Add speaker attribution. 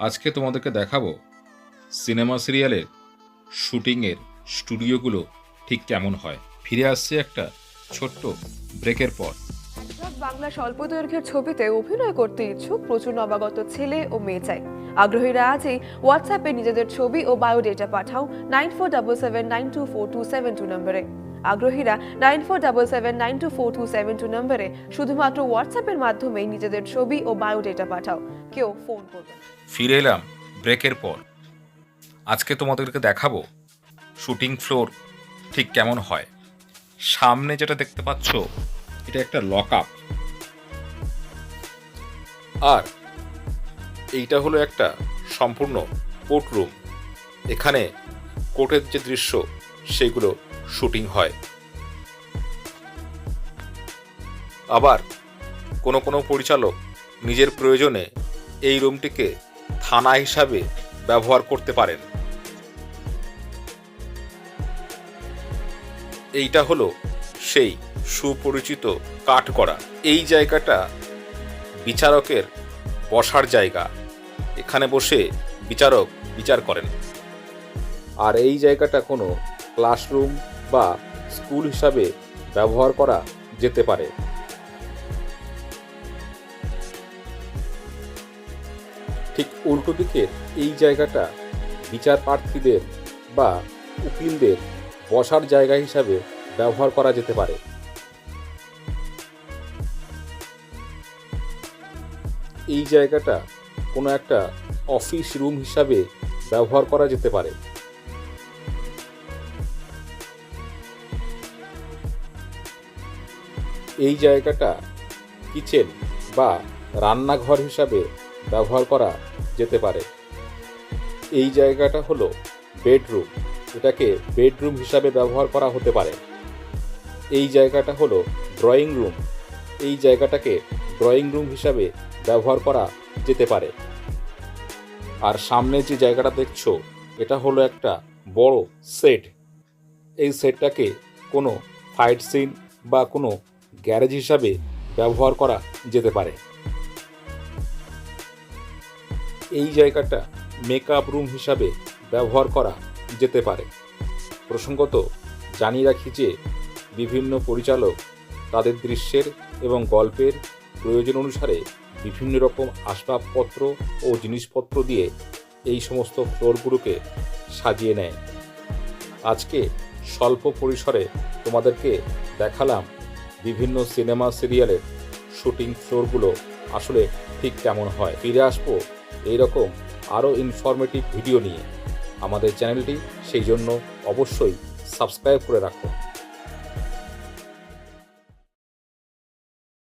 Speaker 1: আজকে তোমাদেরকে দেখাবো সিনেমা সিরিয়ালের শুটিংয়ের স্টুডিওগুলো ঠিক কেমন হয়। ফিরে আসছে একটা ছোট্ট ব্রেকের পর।
Speaker 2: বাংলা স্বল্প দৈর্ঘ্যের ছবিতে অভিনয় করতে ইচ্ছুক প্রচুর নবাগত ছেলে ও মেয়ে চাই। আগ্রহীরা আজই হোয়াটসঅ্যাপে নিজেদের ছবি ও বায়োডেটা পাঠাও nine four double seven nine two four two seven two নম্বরে। আগ্রহীরা nine four double seven nine two four two seven two নম্বরে শুধুমাত্র হোয়াটসঅ্যাপের মাধ্যমেই নিজেদের ছবি ও বায়োডেটা পাঠাও। কেউ ফোন করবে
Speaker 1: ফিরে এলাম ব্রেকের পর। আজকে তোমাদেরকে দেখাবো শুটিং ফ্লোর ঠিক কেমন হয়। সামনে যেটা দেখতে পাচ্ছ, এটা একটা লক আপ আর এইটা হলো একটা সম্পূর্ণ কোর্ট রুম এখানে কোর্টের যে দৃশ্য সেগুলো শুটিং হয়। আবার কোনো কোনো পরিচালক নিজের প্রয়োজনে এই রুমটিকে থানা হিসাবে ব্যবহার করতে পারেন। এইটা হলো সেই সুপরিচিত কাঠ করা এই জায়গাটা বিচারকের বসার জায়গা। এখানে বসে বিচারক বিচার করেন। আর এই জায়গাটা কোনো ক্লাসরুম বা স্কুল হিসাবে ব্যবহার করা যেতে পারে। ঠিক উল্টো দিকে এই জায়গাটা বিচার প্রার্থীদের বা উকিলদের বসার জায়গা হিসাবে ব্যবহার করা যেতে পারে। এই জায়গাটা কোনো একটা অফিস রুম হিসাবে ব্যবহার করা যেতে পারে। এই জায়গাটা কিচেন বা রান্নাঘর হিসাবে ব্যবহার করা যেতে পারে। এই জায়গাটা হলো বেডরুম। এটাকে বেডরুম হিসাবে ব্যবহার করা হতে পারে। এই জায়গাটা হলো ড্রয়িং রুম। এই জায়গাটাকে ড্রয়িং রুম হিসাবে ব্যবহার করা যেতে পারে। আর সামনে যে জায়গাটা দেখছ, এটা হলো একটা বড় সেট। এই সেটটাকে কোনো ফাইট সিন বা কোনো গ্যারেজ হিসাবে ব্যবহার করা যেতে পারে। এই জায়গাটা মেকআপ রুম হিসাবে ব্যবহার করা যেতে পারে। প্রসঙ্গত, জানিয়ে রাখি যে বিভিন্ন পরিচালক তাদের দৃশ্যের এবং গল্পের প্রয়োজন অনুসারে বিভিন্ন রকম আসবাবপত্র ও জিনিসপত্র দিয়ে এই সমস্ত ফ্লোরগুলোকে সাজিয়ে নেয়। আজকে স্বল্প পরিসরে তোমাদেরকে দেখালাম বিভিন্ন সিনেমা সিরিয়ালের শুটিং ফ্লোরগুলো আসলে ঠিক কেমন হয়? ফিরে আসব এইরকম আরও ইনফরমেটিভ ভিডিও নিয়ে। আমাদের চ্যানেলটি সেই জন্য অবশ্যই সাবস্ক্রাইব করে রাখুন।